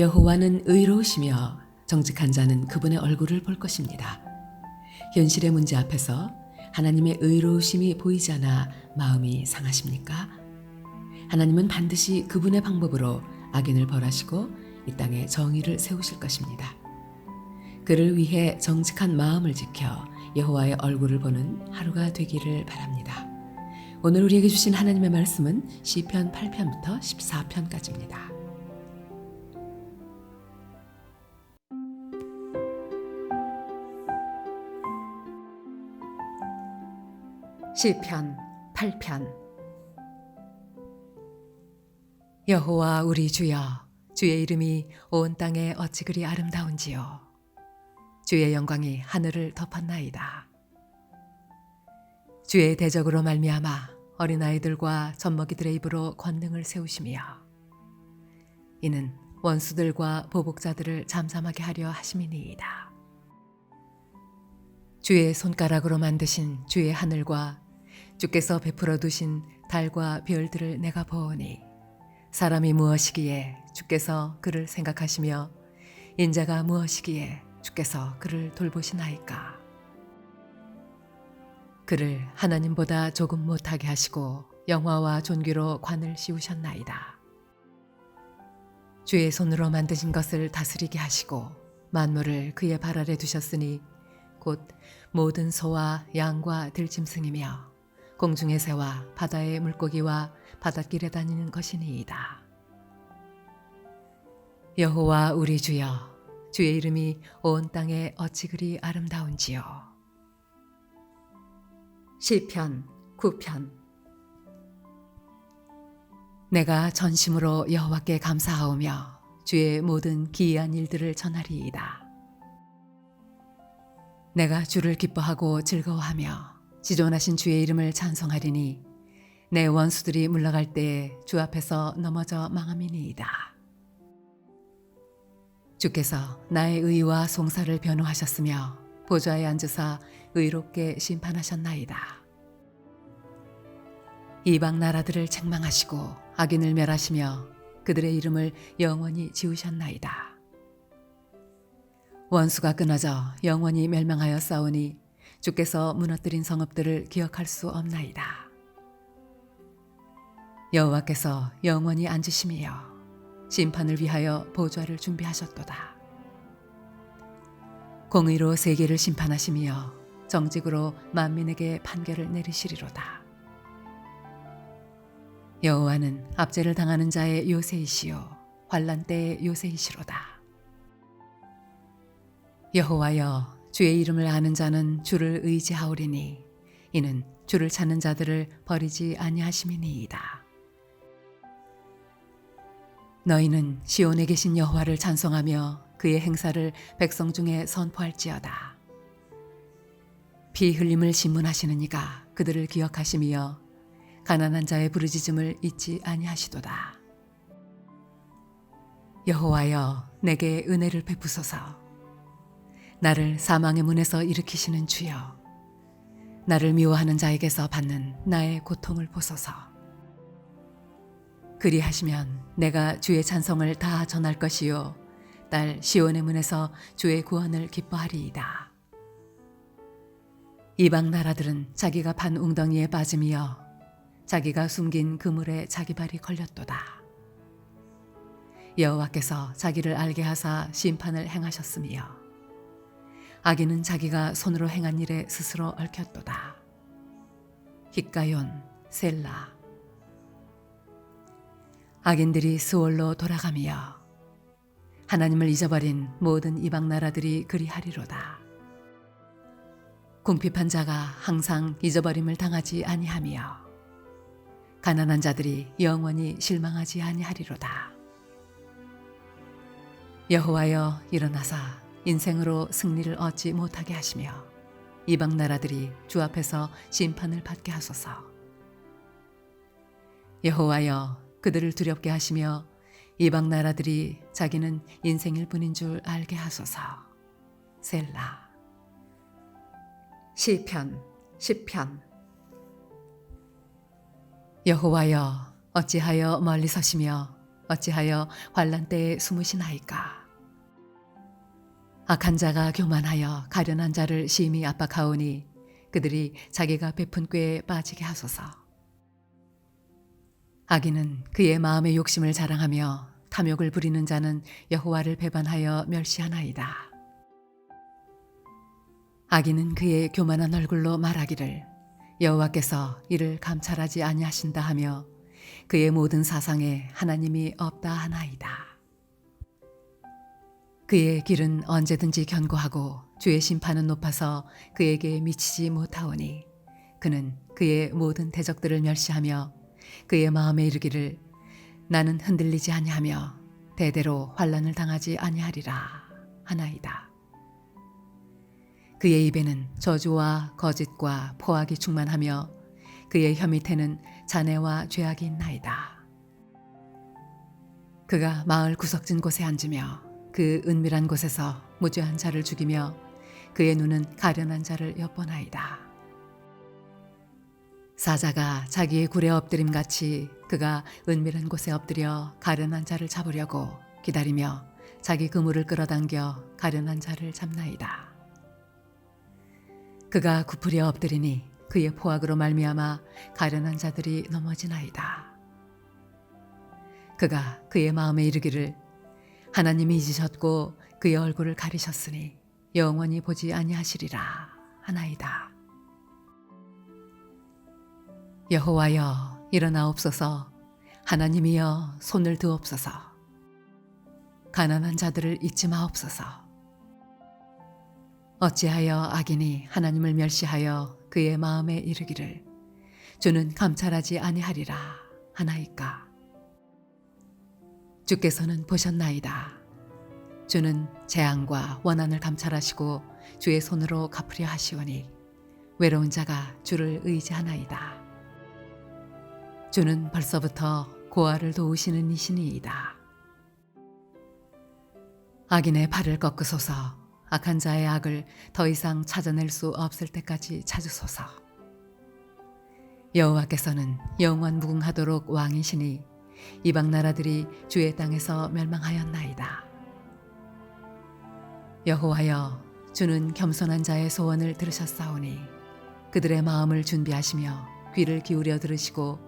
여호와는 의로우시며 정직한 자는 그분의 얼굴을 볼 것입니다. 현실의 문제 앞에서 하나님의 의로우심이 보이지 않아 마음이 상하십니까? 하나님은 반드시 그분의 방법으로 악인을 벌하시고 이 땅에 정의를 세우실 것입니다. 그를 위해 정직한 마음을 지켜 여호와의 얼굴을 보는 하루가 되기를 바랍니다. 오늘 우리에게 주신 하나님의 말씀은 시편 8편부터 14편까지입니다. 시편 8편. 여호와 우리 주여 주의 이름이 온 땅에 어찌 그리 아름다운지요. 주의 영광이 하늘을 덮었나이다. 주의 대적으로 말미암아 어린아이들과 젖먹이들의 입으로 권능을 세우시며 이는 원수들과 보복자들을 잠잠하게 하려 하심이니이다. 주의 손가락으로 만드신 주의 하늘과 주께서 베풀어 두신 달과 별들을 내가 보오니 사람이 무엇이기에 주께서 그를 생각하시며 인자가 무엇이기에 주께서 그를 돌보시나이까? 그를 하나님보다 조금 못하게 하시고 영화와 존귀로 관을 씌우셨나이다. 주의 손으로 만드신 것을 다스리게 하시고 만물을 그의 발 아래 두셨으니 곧 모든 소와 양과 들짐승이며 공중의 새와 바다의 물고기와 바닷길에 다니는 것이니이다. 여호와 우리 주여 주의 이름이 온 땅에 어찌 그리 아름다운지요. 시편 9편 내가 전심으로 여호와께 감사하오며 주의 모든 기이한 일들을 전하리이다. 내가 주를 기뻐하고 즐거워하며 지존하신 주의 이름을 찬송하리니 내 원수들이 물러갈 때에 주 앞에서 넘어져 망함이니이다. 주께서 나의 의와 송사를 변호하셨으며 보좌에 앉으사 의롭게 심판하셨나이다. 이방 나라들을 책망하시고 악인을 멸하시며 그들의 이름을 영원히 지우셨나이다. 원수가 끊어져 영원히 멸망하여 싸우니 주께서 무너뜨린 성읍들을 기억할 수 없나이다. 여호와께서 영원히 앉으심이여 심판을 위하여 보좌를 준비하셨도다. 공의로 세계를 심판하시며 정직으로 만민에게 판결을 내리시리로다. 여호와는 압제를 당하는 자의 요새이시요 환란 때의 요새이시로다. 여호와여 주의 이름을 아는 자는 주를 의지하오리니 이는 주를 찾는 자들을 버리지 아니하심이니이다. 너희는 시온에 계신 여호와를 찬송하며 그의 행사를 백성 중에 선포할지어다. 피 흘림을 신문하시는 이가 그들을 기억하시며 가난한 자의 부르짖음을 잊지 아니하시도다. 여호와여 내게 은혜를 베푸소서. 나를 사망의 문에서 일으키시는 주여. 나를 미워하는 자에게서 받는 나의 고통을 보소서. 그리하시면 내가 주의 찬송을 다 전할 것이요 딸 시온의 문에서 주의 구원을 기뻐하리이다. 이방 나라들은 자기가 판 웅덩이에 빠짐이여 자기가 숨긴 그물에 자기 발이 걸렸도다. 여호와께서 자기를 알게 하사 심판을 행하셨으며 악인은 자기가 손으로 행한 일에 스스로 얽혔도다. 히가yon 셀라 악인들이 스올로 돌아가며 하나님을 잊어버린 모든 이방 나라들이 그리하리로다. 궁핍한 자가 항상 잊어버림을 당하지 아니하며 가난한 자들이 영원히 실망하지 아니하리로다. 여호와여 일어나사 인생으로 승리를 얻지 못하게 하시며 이방 나라들이 주 앞에서 심판을 받게 하소서. 여호와여 그들을 두렵게 하시며 이방 나라들이 자기는 인생일 뿐인 줄 알게 하소서. 셀라. 시편 10편 여호와여 어찌하여 멀리 서시며 어찌하여 환란 때에 숨으시나이까 악한 자가 교만하여 가련한 자를 심히 압박하오니 그들이 자기가 베푼 꾀에 빠지게 하소서 악인은 그의 마음의 욕심을 자랑하며 탐욕을 부리는 자는 여호와를 배반하여 멸시하나이다. 악인은 그의 교만한 얼굴로 말하기를 여호와께서 이를 감찰하지 아니하신다 하며 그의 모든 사상에 하나님이 없다 하나이다. 그의 길은 언제든지 견고하고 주의 심판은 높아서 그에게 미치지 못하오니 그는 그의 모든 대적들을 멸시하며 그의 마음에 이르기를 나는 흔들리지 아니하며 대대로 환란을 당하지 아니하리라 하나이다. 그의 입에는 저주와 거짓과 포악이 충만하며 그의 혀 밑에는 잔해와 죄악이 있나이다. 그가 마을 구석진 곳에 앉으며 그 은밀한 곳에서 무죄한 자를 죽이며 그의 눈은 가련한 자를 엿보나이다. 사자가 자기의 굴에 엎드림 같이 그가 은밀한 곳에 엎드려 가련한 자를 잡으려고 기다리며 자기 그물을 끌어당겨 가련한 자를 잡나이다. 그가 구부려 엎드리니 그의 포악으로 말미암아 가련한 자들이 넘어지나이다. 그가 그의 마음에 이르기를 하나님이 잊으셨고 그의 얼굴을 가리셨으니 영원히 보지 아니하시리라 하나이다. 여호와여 일어나옵소서. 하나님이여 손을 드옵소서. 가난한 자들을 잊지 마옵소서. 어찌하여 악인이 하나님을 멸시하여 그의 마음에 이르기를 주는 감찰하지 아니하리라 하나이까 주께서는 보셨나이다 주는 재앙과 원한을 감찰하시고 주의 손으로 갚으려 하시오니 외로운 자가 주를 의지하나이다 주는 벌써부터 고아를 도우시는 이신이이다. 악인의 발을 꺾으소서 악한 자의 악을 더 이상 찾아낼 수 없을 때까지 찾으소서. 여호와께서는 영원 무궁하도록 왕이시니 이방 나라들이 주의 땅에서 멸망하였나이다. 여호와여 주는 겸손한 자의 소원을 들으셨사오니 그들의 마음을 준비하시며 귀를 기울여 들으시고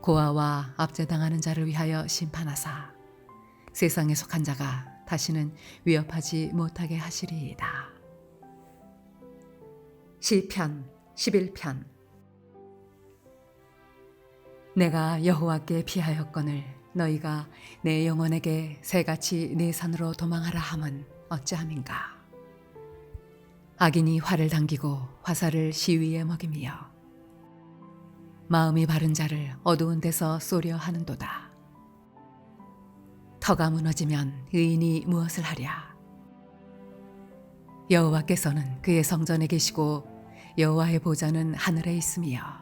고아와 압제당하는 자를 위하여 심판하사 세상에 속한 자가 다시는 위협하지 못하게 하시리이다. 시편 11편 내가 여호와께 피하였거늘 너희가 내 영혼에게 새같이 내 산으로 도망하라 함은 어찌함인가 악인이 활을 당기고 화살을 시위에 먹이며 마음이 바른 자를 어두운 데서 쏘려 하는도다. 터가 무너지면 의인이 무엇을 하랴? 여호와께서는 그의 성전에 계시고 여호와의 보좌는 하늘에 있으며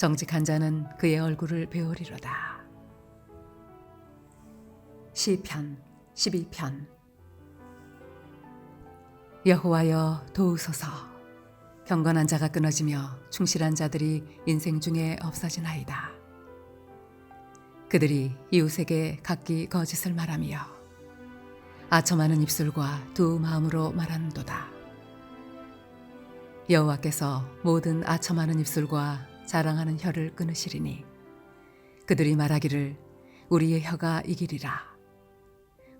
정직한 자는 그의 얼굴을 배우리로다. 시편 12편 여호와여 도우소서 경건한 자가 끊어지며 충실한 자들이 인생 중에 없어지나이다. 그들이 이웃에게 각기 거짓을 말하며 아첨하는 입술과 두 마음으로 말하는도다. 여호와께서 모든 아첨하는 입술과 자랑하는 혀를 끊으시리니 그들이 말하기를 우리의 혀가 이기리라.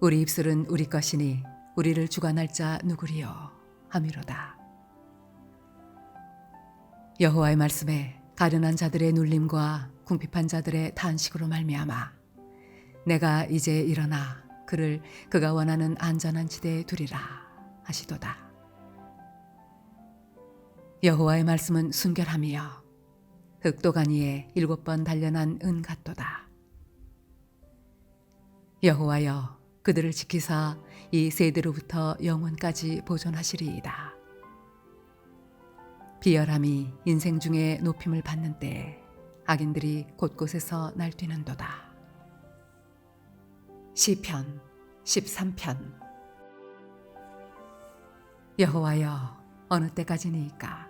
우리 입술은 우리 것이니 우리를 주관할 자 누구리요 하미로다. 여호와의 말씀에 가련한 자들의 눌림과 궁핍한 자들의 탄식으로 말미암아 내가 이제 일어나 그를 그가 원하는 안전한 지대에 두리라 하시도다. 여호와의 말씀은 순결함이여 흑도가니에 일곱 번 단련한 은 같도다. 여호와여 그들을 지키사 이 세대로부터 영원까지 보존하시리이다. 비열함이 인생 중에 높임을 받는 때 악인들이 곳곳에서 날뛰는도다. 시편 13편 여호와여 어느 때까지니까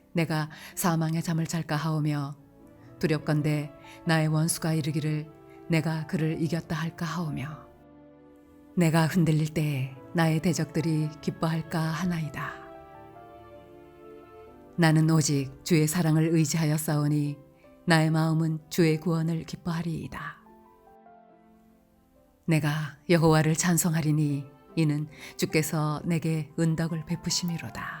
내가 사망의 잠을 잘까 하오며 두렵건대 나의 원수가 이르기를 내가 그를 이겼다 할까 하오며 내가 흔들릴 때에 나의 대적들이 기뻐할까 하나이다. 나는 오직 주의 사랑을 의지하여 싸우니 나의 마음은 주의 구원을 기뻐하리이다. 내가 여호와를 찬송하리니 이는 주께서 내게 은덕을 베푸심이로다.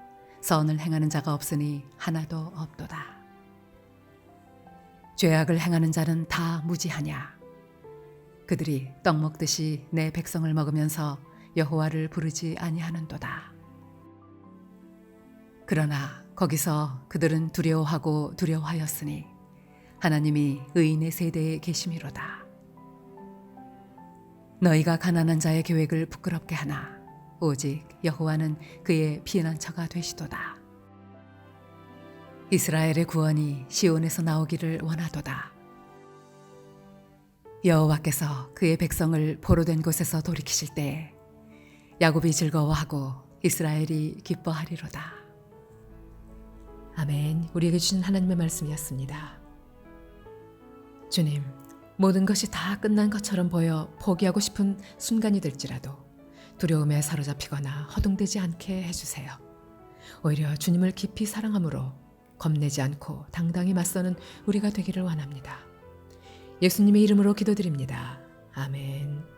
선을 행하는 자가 없으니 하나도 없도다. 죄악을 행하는 자는 다 무지하냐 그들이 떡 먹듯이 내 백성을 먹으면서 여호와를 부르지 아니하는도다. 그러나 거기서 그들은 두려워하고 두려워하였으니 하나님이 의인의 세대에 계심이로다. 너희가 가난한 자의 계획을 부끄럽게 하나 오직 여호와는 그의 피난처가 되시도다. 이스라엘의 구원이 시온에서 나오기를 원하도다. 여호와께서 그의 백성을 포로된 곳에서 돌이키실 때 야곱이 즐거워하고 이스라엘이 기뻐하리로다. 아멘. 우리에게 주신 하나님의 말씀이었습니다. 주님, 모든 것이 다 끝난 것처럼 보여 포기하고 싶은 순간이 될지라도 두려움에 사로잡히거나 허둥대지 않게 해주세요. 오히려 주님을 깊이 사랑함으로 겁내지 않고 당당히 맞서는 우리가 되기를 원합니다. 예수님의 이름으로 기도드립니다. 아멘.